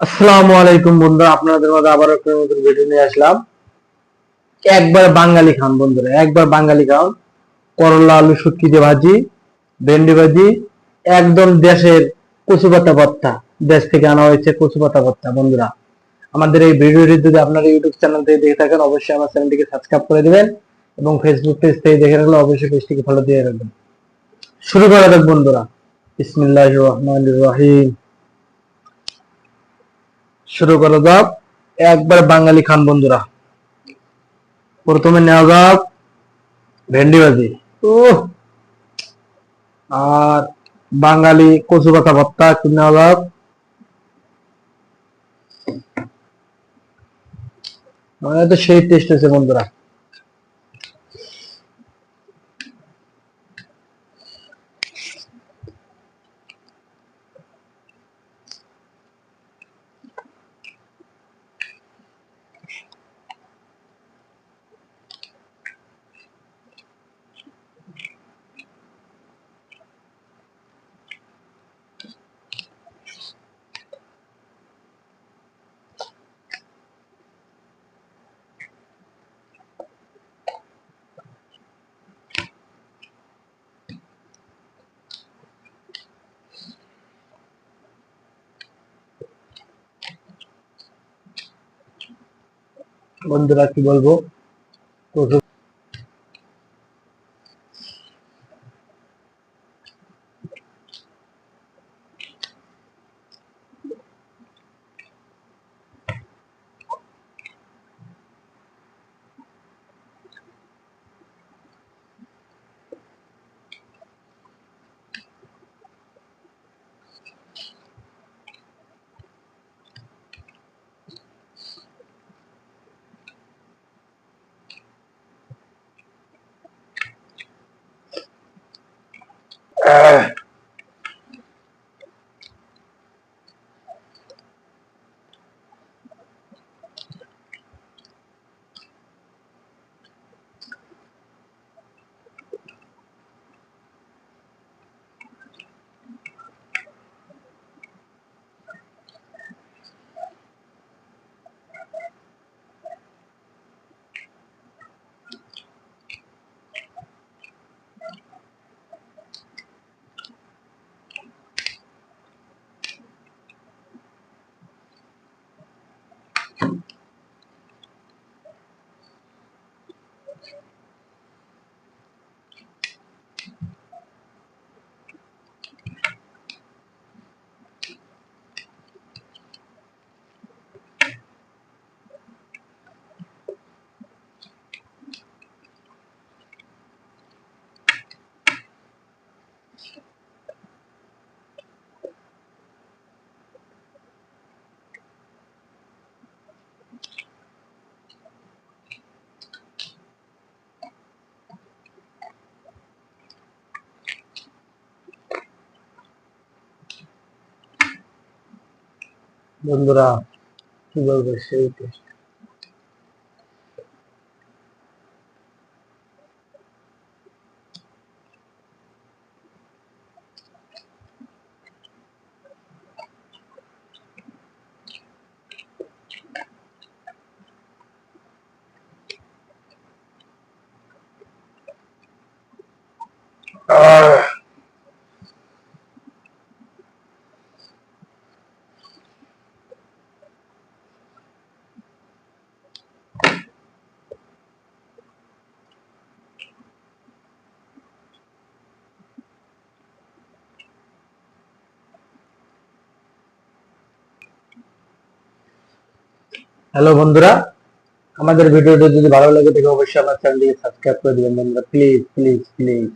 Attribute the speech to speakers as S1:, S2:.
S1: আসসালামু আলাইকুম বন্ধুরা, আপনাদের মাঝে আবার একটা নতুন ভিডিও নিয়ে আসলাম। একবার বাঙালি খান বন্ধুরা, একবার বাঙালি খান। করলা, আলু, শুটকি দিয়ে ভাজি, ভেন্ডি ভাজি, একদম দেশের কচু পাতা দেশ থেকে আনা হয়েছে কচু পাতা বন্ধুরা। আমাদের এই ভিডিওটি যদি আপনারা ইউটিউব চ্যানেল থেকে দেখে থাকেন, অবশ্যই আমার চ্যানেলটিকে সাবস্ক্রাইব করে দিবেন এবং ফেসবুক পেজ থেকে দেখে রাখলে অবশ্যই পেজটিকে ফলো দিয়ে রাখবেন। শুরু করা যাক বন্ধুরা। বিসমিল্লাহির রহমানির রহিম। শুরু করা যাক। একবার বাঙালি খান বন্ধুরা। প্রথমে নেওয়া যাক ভেন্ডি ভাজি ও আর বাঙালি কচু পাতা ভর্তা একটু নেওয়া যাক। মানে তো সেই টেস্ট হয়েছে বন্ধুরা। বন্ধুরা কি বলব? কচু বন্ধুরা কি বলব সেই টেস্ট হ্যালো বন্ধুরা। আমাদের ভিডিওটা যদি ভালো লাগে থাকে অবশ্যই আমার চ্যানেলটিকে সাবস্ক্রাইব করে দিবেন। বন্ধুরা প্লিজ প্লিজ প্লিজ